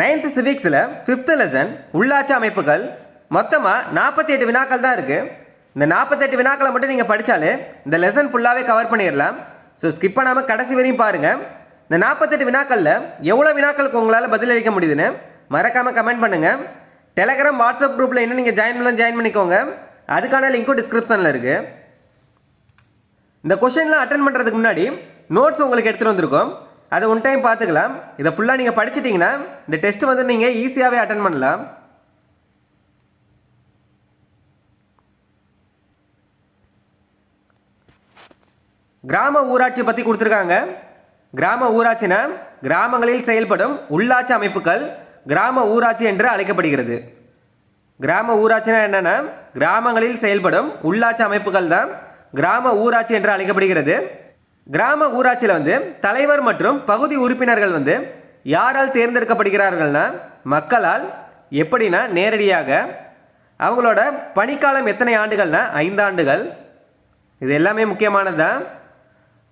Ninth சிவிக்ஸில் fifth lesson உள்ளாட்சி அமைப்புகள். மொத்தமாக நாற்பத்தி எட்டு வினாக்கள் தான் இருக்குது இந்த நாற்பத்தெட்டு வினாக்களை மட்டும் நீங்கள் படித்தாலே இந்த லெசன் ஃபுல்லாகவே கவர் பண்ணிடலாம். ஸோ ஸ்கிப் பண்ணாமல் கடைசி வரையும் பாருங்கள் இந்த நாற்பத்தெட்டு வினாக்களில் எவ்வளோ வினாக்களுக்கு உங்களால் பதிலளிக்க முடியுதுன்னு மறக்காமல் கமெண்ட் பண்ணுங்கள் டெலகிராம் வாட்ஸ்அப் குரூப்பில் இன்னும் நீங்கள் ஜாயின் பண்ணலாம் ஜாயின் பண்ணிக்கோங்க. அதுக்கான லிங்க்கும் டிஸ்கிரிப்ஷனில் இருக்குது இந்த கொஷின்லாம் அட்டன் பண்ணுறதுக்கு முன்னாடி நோட்ஸ் உங்களுக்கு எடுத்துகிட்டு வந்திருக்கோம். அதை ஒன் டைம் பார்த்துக்கலாம். இதை ஃபுல்லாக நீங்கள் படிச்சிட்டிங்கன்னா இந்த டெஸ்ட் வந்து நீங்கள் ஈஸியாகவே அட்டன் பண்ணலாம். கிராம ஊராட்சி பற்றி கொடுத்துருக்காங்க. கிராம ஊராட்சினா கிராமங்களில் செயல்படும் உள்ளாட்சி அமைப்புகள் கிராம ஊராட்சி என்று அழைக்கப்படுகிறது. கிராம ஊராட்சினா என்னென்னா கிராமங்களில் செயல்படும் உள்ளாட்சி அமைப்புகள் தான் கிராம ஊராட்சி என்று அழைக்கப்படுகிறது. கிராம ஊராட்சியில் வந்து தலைவர் மற்றும் பகுதி உறுப்பினர்கள் வந்து யாரால் தேர்ந்தெடுக்கப்படுகிறார்கள்னா மக்களால் எப்படின்னா நேரடியாக அவங்களோட பணிக்காலம் எத்தனை ஆண்டுகள்னா ஐந்து ஆண்டுகள் இது எல்லாமே முக்கியமானது தான்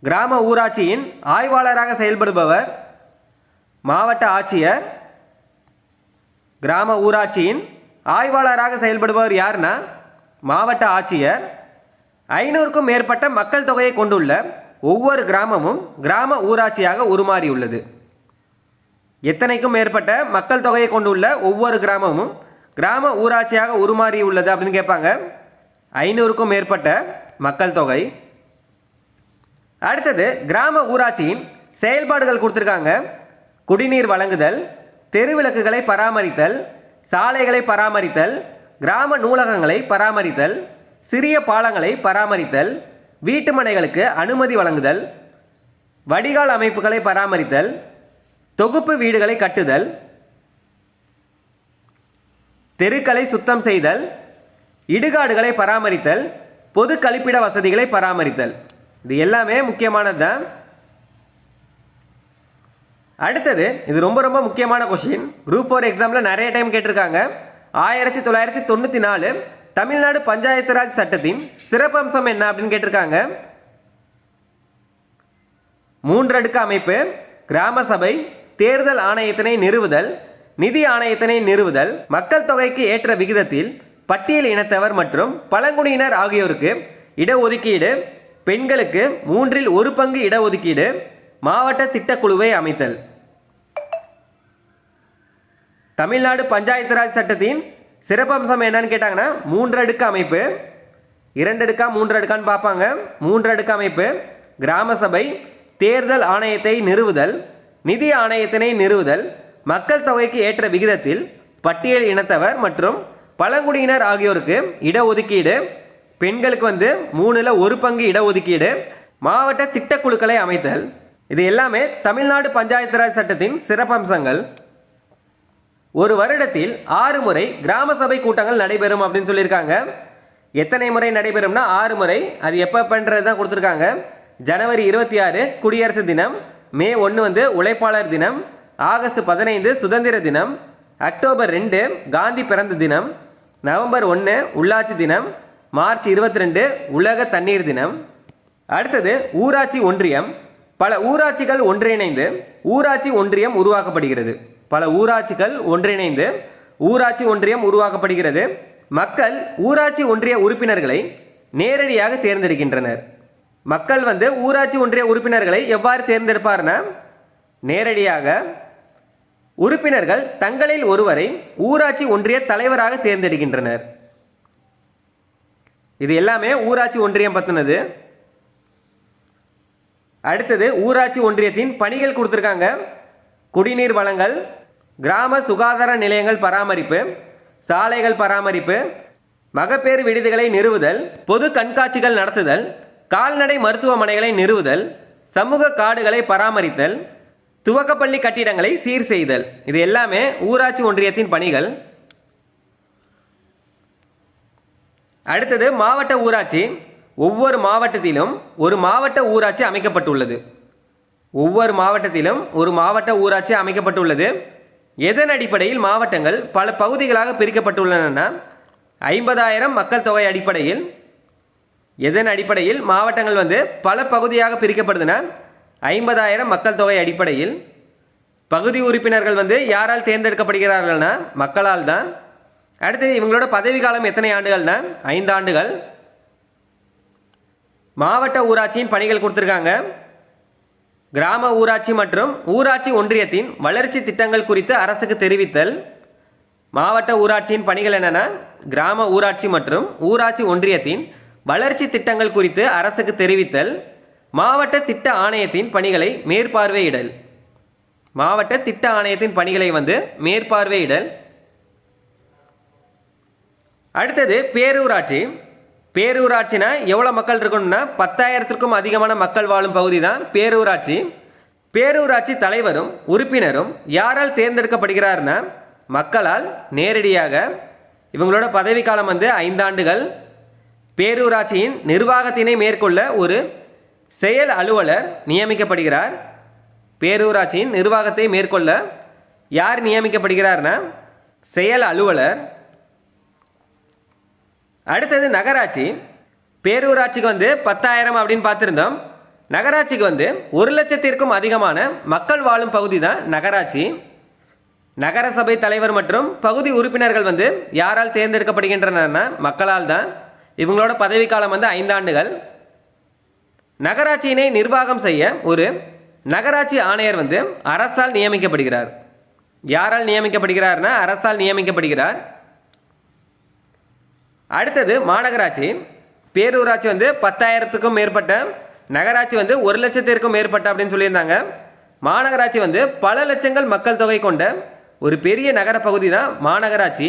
கிராம ஊராட்சியின் ஆய்வாளராக செயல்படுபவர் மாவட்ட ஆட்சியர். கிராம ஊராட்சியின் ஆய்வாளராக செயல்படுபவர் யாருன்னா மாவட்ட ஆட்சியர். ஐநூறுக்கும் மேற்பட்ட மக்கள் தொகையை கொண்டுள்ள ஒவ்வொரு கிராமமும் கிராம ஊராட்சியாக உருமாறியுள்ளது. எத்தனைக்கும் மேற்பட்ட மக்கள் தொகையை கொண்டுள்ள ஒவ்வொரு கிராமமும் கிராம ஊராட்சியாக உருமாறியுள்ளது அப்படின்னு கேட்பாங்க. ஐநூறுக்கும் மேற்பட்ட மக்கள் தொகை. அடுத்தது கிராம ஊராட்சியின் செயல்பாடுகள் கொடுத்துருக்காங்க. குடிநீர் வழங்குதல் தெருவிளக்குகளை பராமரித்தல் சாலைகளை பராமரித்தல் கிராம நூலகங்களை பராமரித்தல் சிறிய பாலங்களை பராமரித்தல் வீட்டுமனைகளுக்கு அனுமதி வழங்குதல் வடிகால் அமைப்புகளை பராமரித்தல் தொகுப்பு வீடுகளை கட்டுதல் தெருக்களை சுத்தம் செய்தல் இடுகாடுகளை பராமரித்தல் பொது கழிப்பிட வசதிகளை பராமரித்தல். இது எல்லாமே முக்கியமானது தான் அடுத்தது இது ரொம்ப ரொம்ப முக்கியமான கொஷின் குரூப் ஃபோர் எக்ஸாமில் நிறைய டைம் கேட்டிருக்காங்க. ஆயிரத்தி தொள்ளாயிரத்தி தொண்ணூற்றி நாலு தமிழ்நாடு பஞ்சாயத்து ராஜ் சட்டத்தின் சிறப்பம்சம் என்ன அப்படின்னு கேட்டிருக்காங்க. மூன்றடுக்கு அமைப்பு கிராம சபை தேர்தல் ஆணையத்தினை நிறுவுதல் நிதி ஆணையத்தினை நிறுவுதல் மக்கள் தொகைக்கு ஏற்ற விகிதத்தில் பட்டியல் இனத்தவர் மற்றும் பழங்குடியினர் ஆகியோருக்கு இடஒதுக்கீடு பெண்களுக்கு மூன்றில் ஒரு பங்கு இடஒதுக்கீடு மாவட்ட திட்டக்குழுவை அமைத்தல். தமிழ்நாடு பஞ்சாயத்து ராஜ் சட்டத்தின் சிறப்பம்சம் என்னன்னு கேட்டாங்கன்னா மூன்றடுக்கு அமைப்பு இரண்டடுக்கா மூன்றடுக்கான்னு பார்ப்பாங்க. மூன்றடுக்கு அமைப்பு கிராம சபை தேர்தல் ஆணையத்தை நிறுவுதல் நிதி ஆணையத்தினை நிறுவுதல் மக்கள் தொகைக்கு ஏற்ற விகிதத்தில் பட்டியல் இனத்தவர் மற்றும் பழங்குடியினர் ஆகியோருக்கு இடஒதுக்கீடு பெண்களுக்கு வந்து மூணில் ஒரு பங்கு இடஒதுக்கீடு மாவட்ட திட்டக்குழுக்களை அமைத்தல். இது எல்லாமே தமிழ்நாடு பஞ்சாயத்து ராஜ் சட்டத்தின் சிறப்பம்சங்கள். ஒரு வருடத்தில் ஆறு முறை கிராம சபை கூட்டங்கள் நடைபெறும் அப்படின்னு சொல்லியிருக்காங்க. எத்தனை முறை நடைபெறும்னா ஆறு முறை. அது எப்போ பண்ணுறது தான் கொடுத்துருக்காங்க. ஜனவரி இருபத்தி ஆறு குடியரசு தினம். மே ஒன்று வந்து உழைப்பாளர் தினம். ஆகஸ்ட் பதினைந்து சுதந்திர தினம். அக்டோபர் ரெண்டு காந்தி பிறந்த தினம். நவம்பர் ஒன்று உள்ளாட்சி தினம். மார்ச் இருபத்தி ரெண்டு உலக தண்ணீர் தினம். அடுத்தது ஊராட்சி ஒன்றியம். பல ஊராட்சிகள் ஒன்றிணைந்து ஊராட்சி ஒன்றியம் உருவாக்கப்படுகிறது. பல ஊராட்சிகள் ஒன்றிணைந்து ஊராட்சி ஒன்றியம் உருவாக்கப்படுகிறது. மக்கள் ஊராட்சி ஒன்றிய உறுப்பினர்களை நேரடியாக தேர்ந்தெடுக்கின்றனர். மக்கள் வந்து ஊராட்சி ஒன்றிய உறுப்பினர்களை எவ்வாறு தேர்ந்தெடுப்பார்னா நேரடியாக உறுப்பினர்கள் தங்களில் ஒருவரை ஊராட்சி ஒன்றிய தலைவராக தேர்ந்தெடுக்கின்றனர். இது எல்லாமே ஊராட்சி ஒன்றியம் பற்றினது அடுத்தது ஊராட்சி ஒன்றியத்தின் பணிகள் கொடுத்துருக்காங்க. குடிநீர் வழங்கல் கிராம சுகாதார நிலையங்கள் பராமரிப்பு சாலைகள் பராமரிப்பு மகப்பேறு விடுதிகளை நிறுவுதல் பொது கண்காட்சிகள் நடத்துதல் கால்நடை மருத்துவமனைகளை நிறுவுதல் சமூக காடுகளை பராமரித்தல் துவக்கப்பள்ளி கட்டிடங்களை சீர் செய்தல். இது எல்லாமே ஊராட்சி ஒன்றியத்தின் பணிகள். அடுத்தது மாவட்ட ஊராட்சி. ஒவ்வொரு மாவட்டத்திலும் ஒரு மாவட்ட ஊராட்சி அமைக்கப்பட்டுள்ளது. ஒவ்வொரு மாவட்டத்திலும் ஒரு மாவட்ட ஊராட்சி அமைக்கப்பட்டுள்ளது. எதன் அடிப்படையில் மாவட்டங்கள் பல பகுதிகளாக பிரிக்கப்பட்டுள்ளன ஐம்பதாயிரம் மக்கள் தொகை அடிப்படையில் எதன் அடிப்படையில் மாவட்டங்கள் வந்து பல பகுதியாக பிரிக்கப்படுதுன்னா ஐம்பதாயிரம் மக்கள் தொகை அடிப்படையில் பகுதி உறுப்பினர்கள் வந்து யாரால் தேர்ந்தெடுக்கப்படுகிறார்கள்னா மக்களால் தான். அடுத்தது இவங்களோட பதவி காலம் எத்தனை ஆண்டுகள்னா ஐந்து ஆண்டுகள். மாவட்ட ஊராட்சியின் பணிகள் கொடுத்துருக்காங்க. கிராம ஊராட்சி மற்றும் ஊராட்சி ஒன்றியத்தின் வளர்ச்சி திட்டங்கள் குறித்து அரசுக்கு தெரிவித்தல். மாவட்ட ஊராட்சியின் பணிகள் என்னென்ன கிராம ஊராட்சி மற்றும் ஊராட்சி ஒன்றியத்தின் வளர்ச்சி திட்டங்கள் குறித்து அரசுக்கு தெரிவித்தல். மாவட்ட திட்ட ஆணையத்தின் பணிகளை மேற்பார்வையிடல். மாவட்ட திட்ட ஆணையத்தின் பணிகளை வந்து மேற்பார்வையிடல். அடுத்தது பேரூராட்சி. பேரூராட்சினா எவ்வளோ மக்கள் இருக்கணும்னா பத்தாயிரத்திற்கும் அதிகமான மக்கள் வாழும் பகுதி தான் பேரூராட்சி. பேரூராட்சி தலைவரும் உறுப்பினரும் யாரால் தேர்ந்தெடுக்கப்படுகிறார்னா மக்களால் நேரடியாக இவங்களோட பதவிக்காலம் வந்து ஐந்தாண்டுகள். பேரூராட்சியின் நிர்வாகத்தினை மேற்கொள்ள ஒரு செயல் அலுவலர் நியமிக்கப்படுகிறார். பேரூராட்சியின் நிர்வாகத்தை மேற்கொள்ள யார் நியமிக்கப்படுகிறார்னா செயல் அலுவலர் அடுத்தது நகராட்சி. பேரூராட்சிக்கு வந்து பத்தாயிரம் அப்படின்னு பார்த்துருந்தோம். நகராட்சிக்கு வந்து ஒரு லட்சத்திற்கும் அதிகமான மக்கள் வாழும் பகுதி தான் நகராட்சி. நகரசபை தலைவர் மற்றும் பகுதி உறுப்பினர்கள் வந்து யாரால் தேர்ந்தெடுக்கப்படுகின்றனர்னா மக்களால் தான். இவங்களோட பதவிக்காலம் வந்து ஐந்தாண்டுகள். நகராட்சியினை நிர்வாகம் செய்ய ஒரு நகராட்சி ஆணையர் வந்து அரசால் நியமிக்கப்படுகிறார். யாரால் நியமிக்கப்படுகிறார்னா அரசால் நியமிக்கப்படுகிறார். அடுத்தது மாநகராட்சி. பேரூராட்சி வந்து பத்தாயிரத்துக்கும் மேற்பட்ட நகராட்சி வந்து ஒரு லட்சத்திற்கும் மேற்பட்ட அப்படின்னு சொல்லியிருந்தாங்க. மாநகராட்சி வந்து பல லட்சங்கள் மக்கள் தொகை கொண்ட ஒரு பெரிய நகர பகுதி தான் மாநகராட்சி.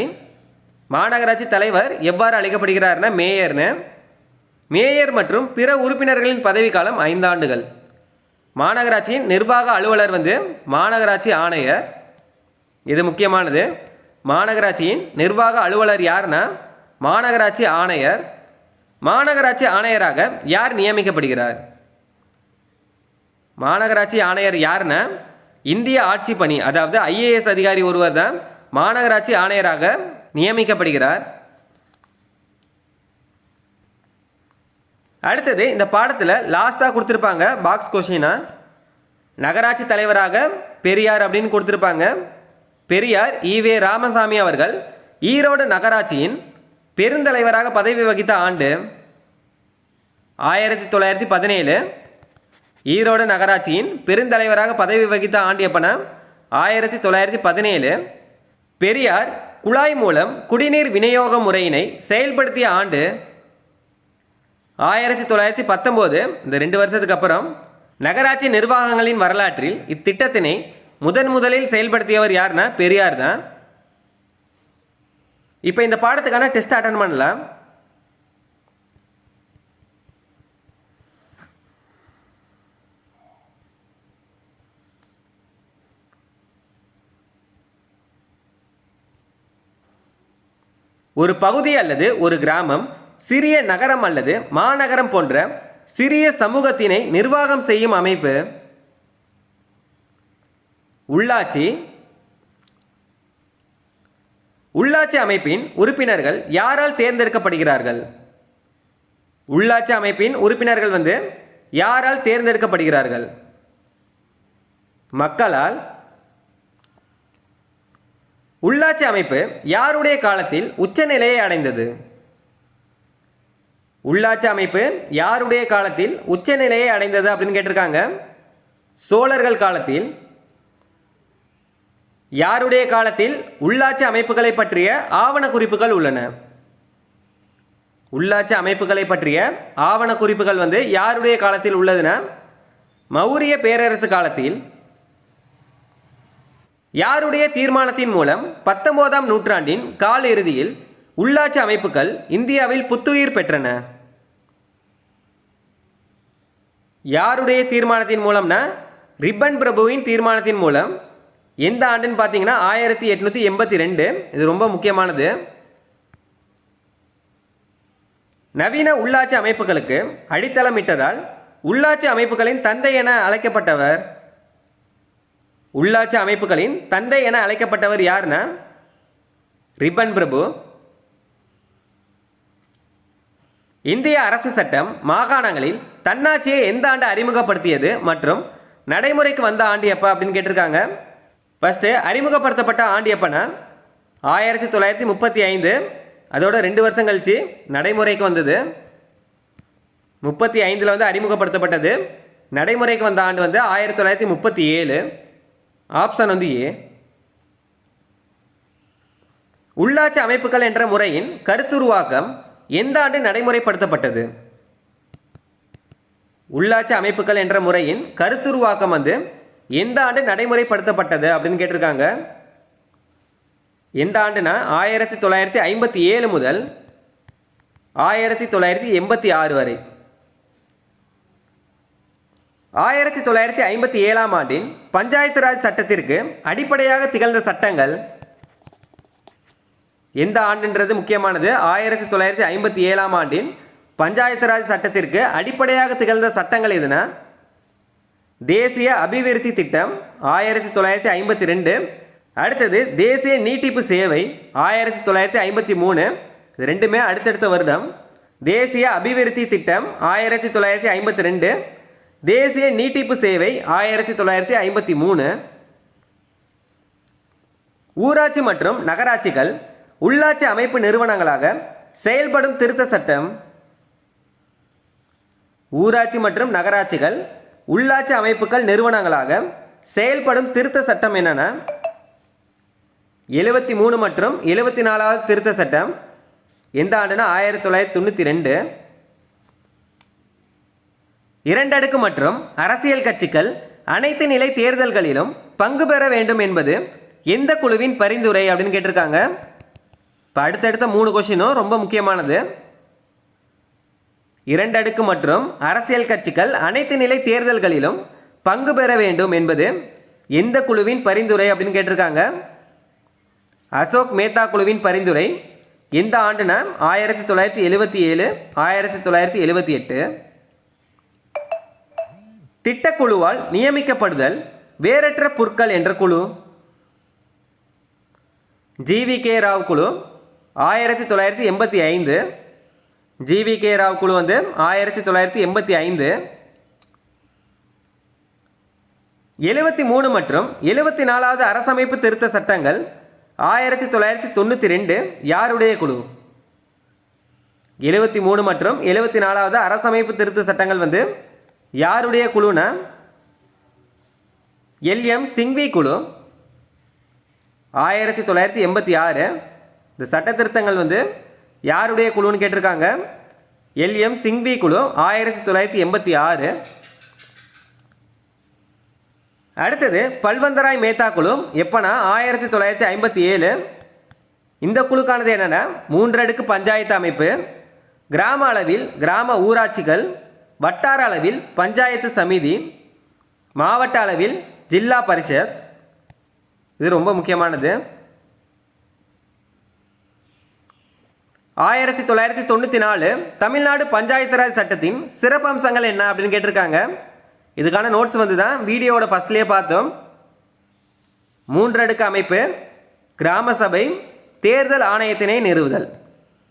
மாநகராட்சி தலைவர் எவ்வாறு அழைக்கப்படுகிறார்னா மேயர்னு. மேயர் மற்றும் பிற உறுப்பினர்களின் பதவிக்காலம் ஐந்தாண்டுகள் மாநகராட்சியின் நிர்வாக அலுவலர் வந்து மாநகராட்சி ஆணையர். இது முக்கியமானது. மாநகராட்சியின் நிர்வாக அலுவலர் யாருன்னா மாநகராட்சி ஆணையர் மாநகராட்சி ஆணையராக யார் நியமிக்கப்படுகிறார்? மாநகராட்சி ஆணையர் யாருன்னா இந்திய ஆட்சி பணி அதாவது ஐஏஎஸ் அதிகாரி ஒருவர் தான் மாநகராட்சி ஆணையராக நியமிக்கப்படுகிறார். அடுத்தது இந்த பாடத்தில் லாஸ்ட்டாக கொடுத்துருப்பாங்க பாக்ஸ் கொஷினா நகராட்சி தலைவராக பெரியார் அப்படின்னு கொடுத்துருப்பாங்க. பெரியார் ஈவே ராமசாமி அவர்கள் ஈரோடு நகராட்சியின் பெருந்தலைவராக பதவி வகித்த ஆண்டு ஆயிரத்தி தொள்ளாயிரத்தி பதினேழு. ஈரோடு நகராட்சியின் பெருந்தலைவராக பதவி வகித்த ஆண்டு எப்பனா? ஆயிரத்தி தொள்ளாயிரத்தி பதினேழு. பெரியார் குழாய் மூலம் குடிநீர் விநியோக முறையினை செயல்படுத்திய ஆண்டு ஆயிரத்தி தொள்ளாயிரத்தி பத்தொம்போது. இந்த ரெண்டு வருஷத்துக்கு அப்புறம் நகராட்சி நிர்வாகங்களின் வரலாற்றில் இத்திட்டத்தினை முதன் முதலில் செயல்படுத்தியவர் யாருன்னா பெரியார் தான். இப்போ இந்த பாடத்துக்கான டெஸ்ட் அட்டன் பண்ணலாம் ஒரு பகுதி அல்லது ஒரு கிராமம் சிறிய நகரம் அல்லது மாநகரம் போன்ற சிறிய சமூகத்தினை நிர்வாகம் செய்யும் அமைப்பு உள்ளாட்சி உள்ளாட்சி அமைப்பின் உறுப்பினர்கள் யாரால் தேர்ந்தெடுக்கப்படுகிறார்கள்? உள்ளாட்சி அமைப்பின் உறுப்பினர்கள் வந்து யாரால் தேர்ந்தெடுக்கப்படுகிறார்கள்? மக்களால். உள்ளாட்சி அமைப்பு யாருடைய காலத்தில் உச்சநிலையை அடைந்தது? உள்ளாட்சி அமைப்பு யாருடைய காலத்தில் உச்சநிலையை அடைந்தது அப்படின்னு கேட்டிருக்காங்க. சோழர்கள் காலத்தில் யாருடைய காலத்தில் உள்ளாட்சி அமைப்புகளை பற்றிய ஆவண குறிப்புகள் உள்ளன? உள்ளாட்சி அமைப்புகளை பற்றிய ஆவண குறிப்புகள் வந்து யாருடைய காலத்தில் உள்ளதுன்னா மௌரிய பேரரசு காலத்தில் யாருடைய தீர்மானத்தின் மூலம் பத்தொன்பதாம் நூற்றாண்டின் கால இறுதியில் உள்ளாட்சி அமைப்புகள் இந்தியாவில் புத்துயிர் பெற்றன? யாருடைய தீர்மானத்தின் மூலம்னா ரிப்பன் பிரபுவின் தீர்மானத்தின் மூலம் எந்த ஆண்டுன்னு பார்த்தீங்கன்னா ஆயிரத்தி எட்நூற்றி எண்பத்தி ரெண்டு. இது ரொம்ப முக்கியமானது. நவீன உள்ளாட்சி அமைப்புகளுக்கு அடித்தளமிட்டதால் உள்ளாட்சி அமைப்புகளின் தந்தை என அழைக்கப்பட்டவர். உள்ளாட்சி அமைப்புகளின் தந்தை என அழைக்கப்பட்டவர் யாருன்னா? ரிப்பன் பிரபு. இந்திய அரசு சட்டம் மாகாணங்களில் தன்னாட்சியை எந்த ஆண்டு அறிமுகப்படுத்தியது மற்றும் நடைமுறைக்கு வந்த ஆண்டு எப்போ அப்படின்னு கேட்டிருக்காங்க? ஃபஸ்ட்டு அறிமுகப்படுத்தப்பட்ட ஆண்டு எப்போனா ஆயிரத்தி தொள்ளாயிரத்தி முப்பத்தி ஐந்து அதோட ரெண்டு வருஷம் கழிச்சு நடைமுறைக்கு வந்தது. முப்பத்தி ஐந்தில் வந்து அறிமுகப்படுத்தப்பட்டது. நடைமுறைக்கு வந்த ஆண்டு வந்து ஆயிரத்தி தொள்ளாயிரத்தி முப்பத்தி ஏழு. ஆப்ஷன் வந்து ஏ உள்ளாட்சி அமைப்புகள் என்ற முறையின் கருத்துருவாக்கம் எந்த ஆண்டு நடைமுறைப்படுத்தப்பட்டது? உள்ளாட்சி அமைப்புகள் என்ற முறையின் கருத்துருவாக்கம் வந்து எந்த ஆண்டு நடைமுறைப்படுத்தப்பட்டது அப்படின்னு கேட்டிருக்காங்க? எந்த ஆண்டுனா ஆயிரத்தி தொள்ளாயிரத்தி ஐம்பத்தி ஏழு முதல் ஆயிரத்தி தொள்ளாயிரத்தி எண்பத்தி ஆறு வரை. ஆயிரத்தி தொள்ளாயிரத்தி ஐம்பத்தி ஏழாம் ஆண்டின் பஞ்சாயத்து ராஜ் சட்டத்திற்கு அடிப்படையாக திகழ்ந்த சட்டங்கள் எந்த ஆண்டுன்றது முக்கியமானது? ஆயிரத்தி தொள்ளாயிரத்தி ஐம்பத்தி ஏழாம் ஆண்டின் பஞ்சாயத்து ராஜ் சட்டத்திற்கு அடிப்படையாக திகழ்ந்த சட்டங்கள் எதுனா? தேசிய அபிவிருத்தி திட்டம் ஆயிரத்தி தொள்ளாயிரத்தி ஐம்பத்தி ரெண்டு. அடுத்தது தேசிய நீட்டிப்பு சேவை ஆயிரத்தி தொள்ளாயிரத்தி ஐம்பத்தி மூணு. இது ரெண்டுமே அடுத்தடுத்த வருடம். தேசிய அபிவிருத்தி திட்டம் ஆயிரத்தி தொள்ளாயிரத்தி ஐம்பத்தி ரெண்டு. தேசிய நீட்டிப்பு சேவை ஆயிரத்தி தொள்ளாயிரத்தி ஐம்பத்தி மூணு. ஊராட்சி மற்றும் நகராட்சிகள் உள்ளாட்சி அமைப்பு நிறுவனங்களாக செயல்படும் திருத்த சட்டம். ஊராட்சி மற்றும் நகராட்சிகள் உள்ளாட்சி அமைப்புகள் நிறுவனங்களாக செயல்படும் திருத்த சட்டம் என்னென்னா? எழுபத்தி மூணு மற்றும் எழுபத்தி நாலாவது திருத்த சட்டம். எந்த ஆண்டுனா ஆயிரத்தி தொள்ளாயிரத்தி தொண்ணூற்றி ரெண்டு. இரண்டடுக்கு மற்றும் அரசியல் கட்சிகள் அனைத்து நிலை தேர்தல்களிலும் பங்கு பெற வேண்டும் என்பது எந்த குழுவின் பரிந்துரை அப்படின்னு கேட்டிருக்காங்க. இப்போ அடுத்தடுத்த மூணு கொஷினும் ரொம்ப முக்கியமானது. இரண்டடுக்கு மற்றும் அரசியல் கட்சிகள் அனைத்து நிலை தேர்தல்களிலும் பங்கு பெற வேண்டும் என்பது எந்த குழுவின் பரிந்துரை அப்படின்னு கேட்டிருக்காங்க. அசோக் மேத்தா குழுவின் பரிந்துரை எந்த ஆண்டுனா ஆயிரத்தி தொள்ளாயிரத்தி எழுபத்தி ஏழு ஆயிரத்தி தொள்ளாயிரத்தி எழுபத்தி எட்டு. திட்டக்குழுவால் நியமிக்கப்படுதல் வேறற்ற புற்கள் என்ற குழு. ஜிவி கே ராவ் குழு ஆயிரத்தி தொள்ளாயிரத்தி எண்பத்தி ஐந்து. ஜிவி கே ராவ் குழு வந்து ஆயிரத்தி தொள்ளாயிரத்தி எண்பத்தி ஐந்து எழுபத்தி மூணு மற்றும் எழுபத்தி நாலாவது அரசமைப்பு திருத்த சட்டங்கள் ஆயிரத்தி தொள்ளாயிரத்தி தொண்ணூற்றி ரெண்டு யாருடைய குழு? எழுபத்தி மூணு மற்றும் எழுபத்தி நாலாவது அரசமைப்பு திருத்த சட்டங்கள் வந்து யாருடைய குழுனா? எல்எம் சிங்வி குழு. ஆயிரத்தி தொள்ளாயிரத்தி எண்பத்தி ஆறு இந்த சட்ட திருத்தங்கள் வந்து யாருடைய குழுன்னு கேட்டிருக்காங்க? எல்எம் சிங்வி குழு ஆயிரத்தி தொள்ளாயிரத்தி எண்பத்தி ஆறு. அடுத்தது பல்வந்தராய் மேத்தா குழு எப்போனா ஆயிரத்தி தொள்ளாயிரத்தி ஐம்பத்தி ஏழு. இந்த குழுக்கானது என்னென்னா மூன்றடுக்கு பஞ்சாயத்து அமைப்பு கிராம அளவில் கிராம ஊராட்சிகள் வட்டார அளவில் பஞ்சாயத்து சமிதி மாவட்ட அளவில் ஜில்லா பரிஷத். இது ரொம்ப முக்கியமானது. ஆயிரத்தி தொள்ளாயிரத்தி தொண்ணூற்றி நாலு தமிழ்நாடு பஞ்சாயத்து ராஜ் சட்டத்தின் சிறப்பம்சங்கள் என்ன அப்படின்னு கேட்டிருக்காங்க. இதுக்கான நோட்ஸ் வந்து தான் வீடியோவோட ஃபஸ்ட்லேயே பார்த்தோம். மூன்றடுக்கு அமைப்பு கிராம சபை தேர்தல் ஆணையத்தினை நிறுவுதல்.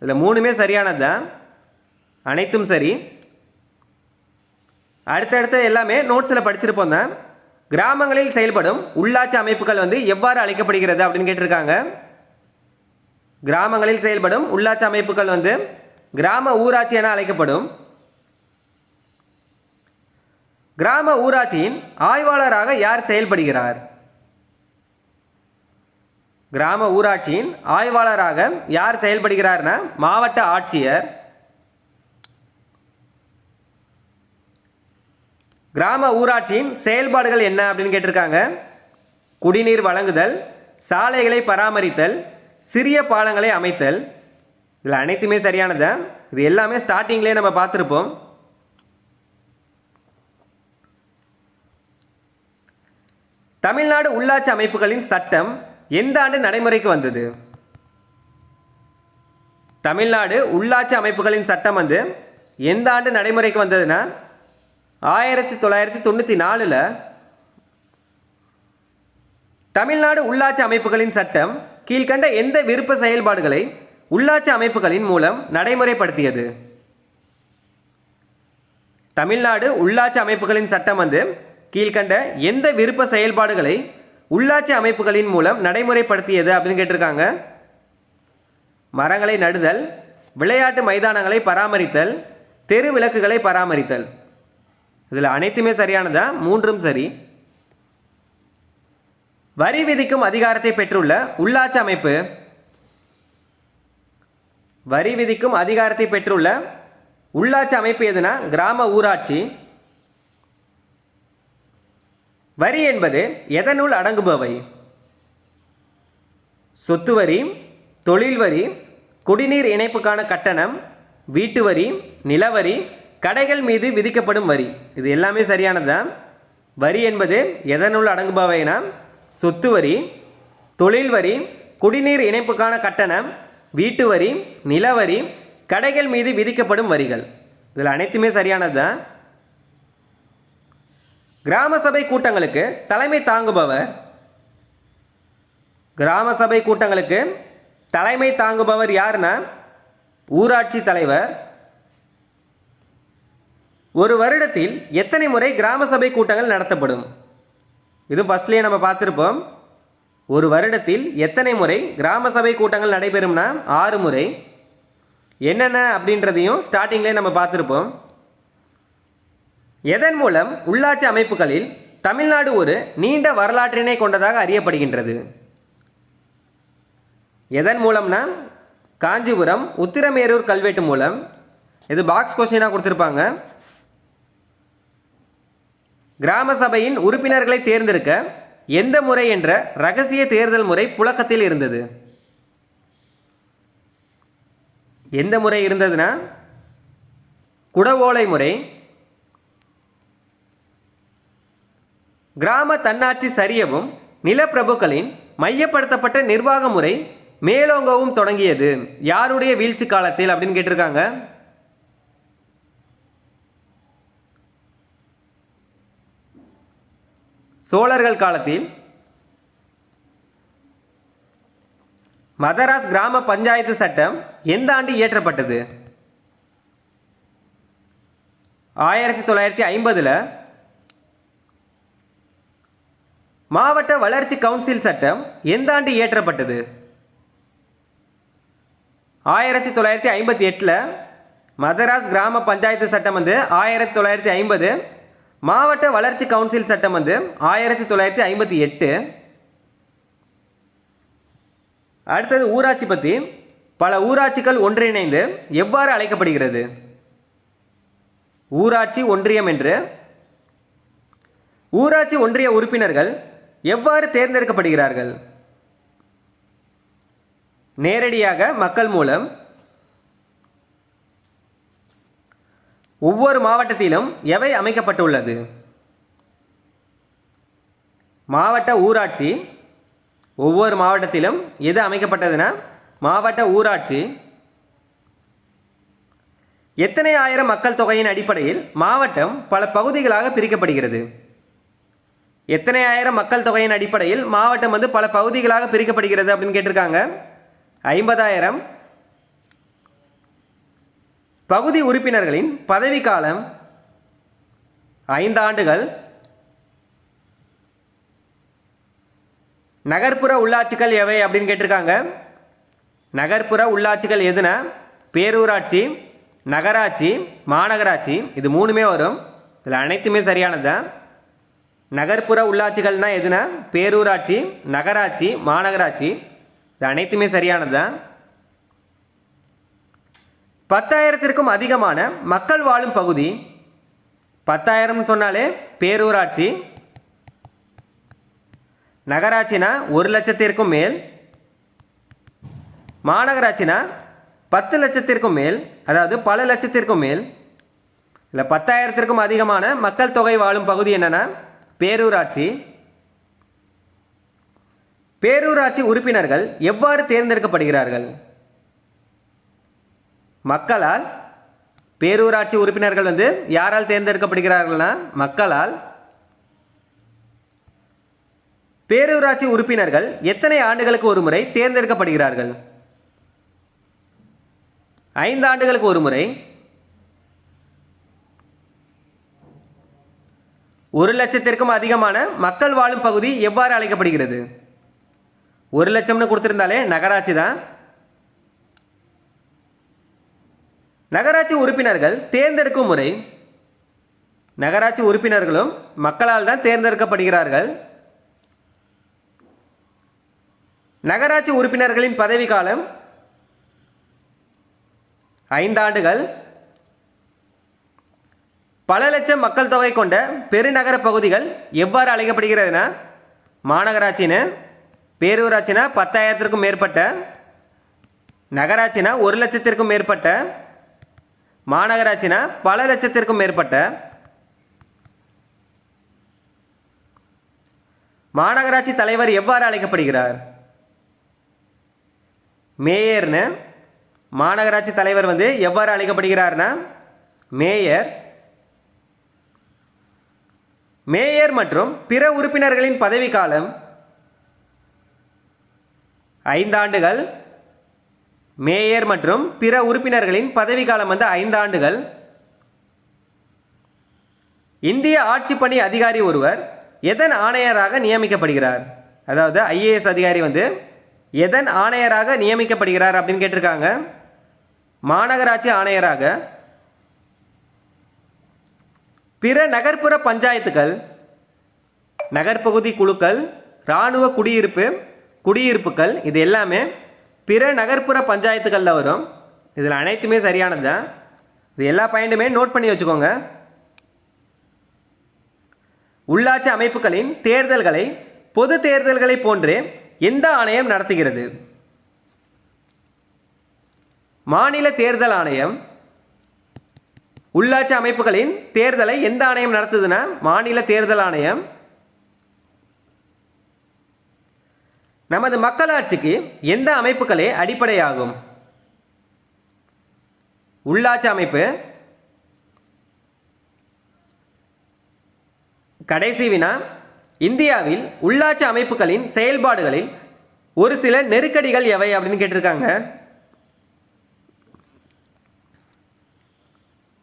இதில் மூணுமே சரியானது தான் அனைத்தும் சரி. அடுத்தடுத்த எல்லாமே நோட்ஸில் படிச்சிருப்போம் தான். கிராமங்களில் செயல்படும் உள்ளாட்சி அமைப்புகள் வந்து எவ்வாறு அழைக்கப்படுகிறது அப்படின்னு கேட்டிருக்காங்க. கிராமங்களில் செயல்படும் உள்ளாட்சி அமைப்புகள் வந்து கிராம ஊராட்சி என அழைக்கப்படும். கிராம ஊராட்சியின் ஆய்வாளராக யார் செயல்படுகிறார்? கிராம ஊராட்சியின் ஆய்வாளராக யார் செயல்படுகிறார்னா மாவட்ட ஆட்சியர். கிராம ஊராட்சியின் செயல்பாடுகள் என்ன அப்படின்னு கேட்டிருக்காங்க? குடிநீர் வழங்குதல் சாலைகளை பராமரித்தல் சிறிய பாலங்களை அமைத்தல். இதில் அனைத்துமே சரியானது? இது எல்லாமே ஸ்டார்டிங்லேயே நம்ம பார்த்துருப்போம். தமிழ்நாடு உள்ளாட்சி அமைப்புகளின் சட்டம் எந்த ஆண்டு நடைமுறைக்கு வந்தது? தமிழ்நாடு உள்ளாட்சி அமைப்புகளின் சட்டம் வந்து எந்த ஆண்டு நடைமுறைக்கு வந்ததுன்னா? ஆயிரத்தி தொள்ளாயிரத்தி தொண்ணூற்றி நாலில் தமிழ்நாடு உள்ளாட்சி அமைப்புகளின் சட்டம் கீழ்கண்ட எந்த விருப்ப செயல்பாடுகளை உள்ளாட்சி அமைப்புகளின் மூலம் நடைமுறைப்படுத்தியது? தமிழ்நாடு உள்ளாட்சி அமைப்புகளின் சட்டம் வந்து கீழ்கண்ட எந்த விருப்ப செயல்பாடுகளை உள்ளாட்சி அமைப்புகளின் மூலம் நடைமுறைப்படுத்தியது அப்படின்னு கேட்டிருக்காங்க. மரங்களை நடுதல் விளையாட்டு மைதானங்களை பராமரித்தல் தெரு விளக்குகளை பராமரித்தல். இதில் அனைத்துமே சரியானதா? மூன்றும் சரி. வரி விதிக்கும் அதிகாரத்தை பெற்றுள்ள உள்ளாட்சி அமைப்பு வரி விதிக்கும் அதிகாரத்தை பெற்றுள்ள உள்ளாட்சி அமைப்பு எதுனா? கிராம ஊராட்சி. வரி என்பது எதனுள் அடங்குபவை? சொத்து வரி தொழில் வரி குடிநீர் இணைப்புக்கான கட்டணம் வீட்டு வரி நிலவரி கடைகள் மீது விதிக்கப்படும் வரி. இது எல்லாமே சரியானதுதான். வரி என்பது எதனுள் அடங்குபவைனா? சொத்து வரி தொழில் வரி குடிநீர் இணைப்புக்கான கட்டணம் வீட்டு வரி நிலவரி கடைகள் மீது விதிக்கப்படும் வரிகள். இதில் அனைத்துமே சரியானது தான். கிராம சபை கூட்டங்களுக்கு தலைமை தாங்குபவர் கிராம சபை கூட்டங்களுக்கு தலைமை தாங்குபவர் யாருன்னா ஊராட்சி தலைவர். ஒரு வருடத்தில் எத்தனை முறை கிராம சபை கூட்டங்கள் நடத்தப்படும்? இது ஃபஸ்ட்லேயே நம்ம பார்த்துருப்போம். ஒரு வருடத்தில் எத்தனை முறை கிராம சபை கூட்டங்கள் நடைபெறும்னா ஆறு முறை. என்னென்ன அப்படின்றதையும் ஸ்டார்டிங்லேயே நம்ம பார்த்துருப்போம். எதன் மூலம் உள்ளாட்சி அமைப்புகளில் தமிழ்நாடு ஒரு நீண்ட வரலாற்றினை கொண்டதாக அறியப்படுகின்றது. எதன் மூலம்னா காஞ்சிபுரம் உத்திரமேரூர் கல்வெட்டு மூலம். இது பாக்ஸ் கொஸ்டினாக கொடுத்துருப்பாங்க. கிராம சபையின் உறுப்பினர்களை தேர்ந்தெடுக்க எந்த முறை என்ற ரகசிய தேர்தல் முறை புழக்கத்தில் இருந்தது? எந்த முறை இருந்ததுன்னா? குடவோலை முறை. கிராம தன்னாட்சி சரியவும் நிலப்பிரபுக்களின் மையப்படுத்தப்பட்ட நிர்வாக முறை மேலோங்கவும் தொடங்கியது. யாருடைய வீழ்ச்சி காலத்தில் அப்படின்னு கேட்டிருக்காங்க? சோழர்கள் காலத்தில் மதராஸ் கிராம பஞ்சாயத்து சட்டம் எந்த ஆண்டு இயற்றப்பட்டது? ஆயிரத்தி தொள்ளாயிரத்தி ஐம்பதில் மாவட்ட வளர்ச்சி கவுன்சில் சட்டம் எந்த ஆண்டு இயற்றப்பட்டது? ஆயிரத்தி தொள்ளாயிரத்தி ஐம்பத்தி எட்டில் மதராஸ் கிராம பஞ்சாயத்து சட்டம் வந்து ஆயிரத்தி தொள்ளாயிரத்தி ஐம்பது மாவட்ட வளர்ச்சி கவுன்சில் சட்டம் வந்து ஆயிரத்தி தொள்ளாயிரத்தி ஐம்பத்தி எட்டு. அடுத்தது ஊராட்சி பற்றி பல ஊராட்சிகள் ஒன்றிணைந்து எவ்வாறு அழைக்கப்படுகிறது? ஊராட்சி ஒன்றியம் என்று. ஊராட்சி ஒன்றிய உறுப்பினர்கள் எவ்வாறு தேர்ந்தெடுக்கப்படுகிறார்கள்? நேரடியாக மக்கள் மூலம் ஒவ்வொரு மாவட்டத்திலும் எவை அமைக்கப்பட்டுள்ளது? மாவட்ட ஊராட்சி ஒவ்வொரு மாவட்டத்திலும் எது அமைக்கப்பட்டதுன்னா மாவட்ட ஊராட்சி. எத்தனை ஆயிரம் மக்கள் தொகையின் அடிப்படையில் மாவட்டம் பல பகுதிகளாக பிரிக்கப்படுகிறது? எத்தனை ஆயிரம் மக்கள் தொகையின் அடிப்படையில் மாவட்டம் வந்து பல பகுதிகளாக பிரிக்கப்படுகிறது அப்படின்னு கேட்டிருக்காங்க. ஐம்பதாயிரம் பகுதி உறுப்பினர்களின் பதவிக்காலம் ஐந்து ஆண்டுகள் நகர்ப்புற உள்ளாட்சிகள் எவை அப்படின்னு கேட்டிருக்காங்க. நகர்ப்புற உள்ளாட்சிகள் எதுனா? பேரூராட்சி நகராட்சி மாநகராட்சி இது மூணுமே வரும். இதில் அனைத்துமே சரியானது? தான் நகர்ப்புற உள்ளாட்சிகள்னால் எதுனா? பேரூராட்சி நகராட்சி மாநகராட்சி. இது அனைத்துமே சரியானது? தான் பத்தாயிரத்திற்கும் அதிகமான மக்கள் வாழும் பகுதி பத்தாயிரம்னு சொன்னாலே பேரூராட்சி நகராட்சினா ஒரு லட்சத்திற்கும் மேல் மாநகராட்சினா பத்து லட்சத்திற்கும் மேல் அதாவது பல லட்சத்திற்கும் மேல் இல்லை பத்தாயிரத்திற்கும் அதிகமான மக்கள் தொகை வாழும் பகுதி என்னென்னா பேரூராட்சி. பேரூராட்சி உறுப்பினர்கள் எவ்வாறு தேர்ந்தெடுக்கப்படுகிறார்கள்? மக்களால் பேரூராட்சி உறுப்பினர்கள் வந்து யாரால் தேர்ந்தெடுக்கப்படுகிறார்கள்னா மக்களால் பேரூராட்சி உறுப்பினர்கள் எத்தனை ஆண்டுகளுக்கு ஒரு முறை தேர்ந்தெடுக்கப்படுகிறார்கள்? ஐந்து ஆண்டுகளுக்கு ஒரு முறை. ஒரு லட்சத்திற்கும் அதிகமான மக்கள் வாழும் பகுதி எவ்வாறு அழைக்கப்படுகிறது? ஒரு லட்சம்னு கொடுத்துருந்தாலே நகராட்சி தான். நகராட்சி உறுப்பினர்கள் தேர்ந்தெடுக்கும் முறை. நகராட்சி உறுப்பினர்களும் மக்களால் தான் தேர்ந்தெடுக்கப்படுகிறார்கள். நகராட்சி உறுப்பினர்களின் பதவிக்காலம் ஐந்தாண்டுகள் பல லட்சம் மக்கள் தொகை கொண்ட பெருநகர பகுதிகள் எவ்வாறு அழைக்கப்படுகிறதுனா மாநகராட்சின்னு பேரூராட்சினா பத்தாயிரத்திற்கும் மேற்பட்ட நகராட்சினா ஒரு லட்சத்திற்கும் மேற்பட்ட மாநகராட்சினா பல லட்சத்திற்கும் மேற்பட்ட மாநகராட்சி தலைவர் எவ்வாறு அழைக்கப்படுகிறார்? மேயர்னு மாநகராட்சி தலைவர் வந்து எவ்வாறு அழைக்கப்படுகிறார்னா மேயர் மேயர் மற்றும் பிற உறுப்பினர்களின் பதவிக்காலம் ஐந்தாண்டுகள் மேயர் மற்றும் பிற உறுப்பினர்களின் பதவிக்காலம் வந்து ஐந்தாண்டுகள் இந்திய ஆட்சிப்பணி அதிகாரி ஒருவர் எதன் ஆணையராக நியமிக்கப்படுகிறார்? அதாவது ஐஏஎஸ் அதிகாரி வந்து எதன் ஆணையராக நியமிக்கப்படுகிறார் அப்படின்னு கேட்டிருக்காங்க. மாநகராட்சி ஆணையராக. பிற நகர்ப்புற பஞ்சாயத்துகள் நகர்ப்பகுதி குழுக்கள் இராணுவ குடியிருப்பு குடியிருப்புகள் இது எல்லாமே பிற நகர்ப்புற பஞ்சாயத்துகளில் வரும். இதில் அனைத்துமே சரியானது. தான் இது எல்லா பாயிண்ட்டுமே நோட் பண்ணி வச்சுக்கோங்க. உள்ளாட்சி அமைப்புகளின் தேர்தல்களை பொது தேர்தல்களை போன்றே எந்த ஆணையம் நடத்துகிறது? மாநில தேர்தல் ஆணையம் உள்ளாட்சி அமைப்புகளின் தேர்தலை எந்த ஆணையம் நடத்துதுன்னா மாநில தேர்தல் ஆணையம் நமது மக்களாட்சிக்கு எந்த அமைப்புகளே அடிப்படையாகும்? உள்ளாட்சி அமைப்பு கடைசி வினா இந்தியாவில் உள்ளாட்சி அமைப்புகளின் செயல்பாடுகளில் ஒரு சில நெருக்கடிகள் எவை அப்படின்னு கேட்டிருக்காங்க.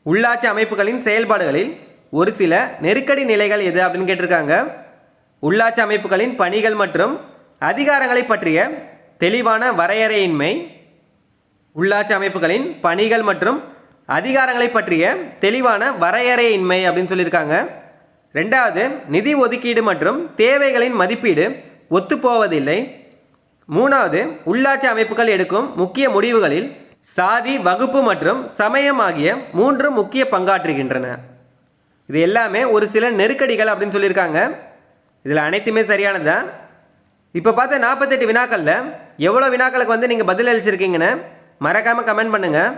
உள்ளாட்சி அமைப்புகளின் செயல்பாடுகளில் ஒரு சில நெருக்கடி நிலைகள் எது அப்படின்னு கேட்டிருக்காங்க. உள்ளாட்சி அமைப்புகளின் பணிகள் மற்றும் அதிகாரங்களை பற்றிய தெளிவான வரையறையின்மை உள்ளாட்சி அமைப்புகளின் பணிகள் மற்றும் அதிகாரங்களை பற்றிய தெளிவான வரையறையின்மை அப்படின்னு சொல்லியிருக்காங்க. ரெண்டாவது நிதி ஒதுக்கீடு மற்றும் தேவைகளின் மதிப்பீடு ஒத்துப்போவதில்லை. மூணாவது உள்ளாட்சி அமைப்புகள் எடுக்கும் முக்கிய முடிவுகளில் சாதி வகுப்பு மற்றும் சமயம் ஆகிய மூன்று முக்கிய பங்காற்றுகின்றன. இது எல்லாமே ஒரு சில நெருக்கடிகள் அப்படின்னு சொல்லியிருக்காங்க. இதில் அனைத்துமே சரியானதுதான் இப்போ பார்த்த நாற்பத்தெட்டு வினாக்களில் எவ்வளோ வினாக்களுக்கு வந்து நீங்கள் பதில் அளிச்சிருக்கீங்கன்னு மறக்காமல் கமெண்ட் பண்ணுங்கள்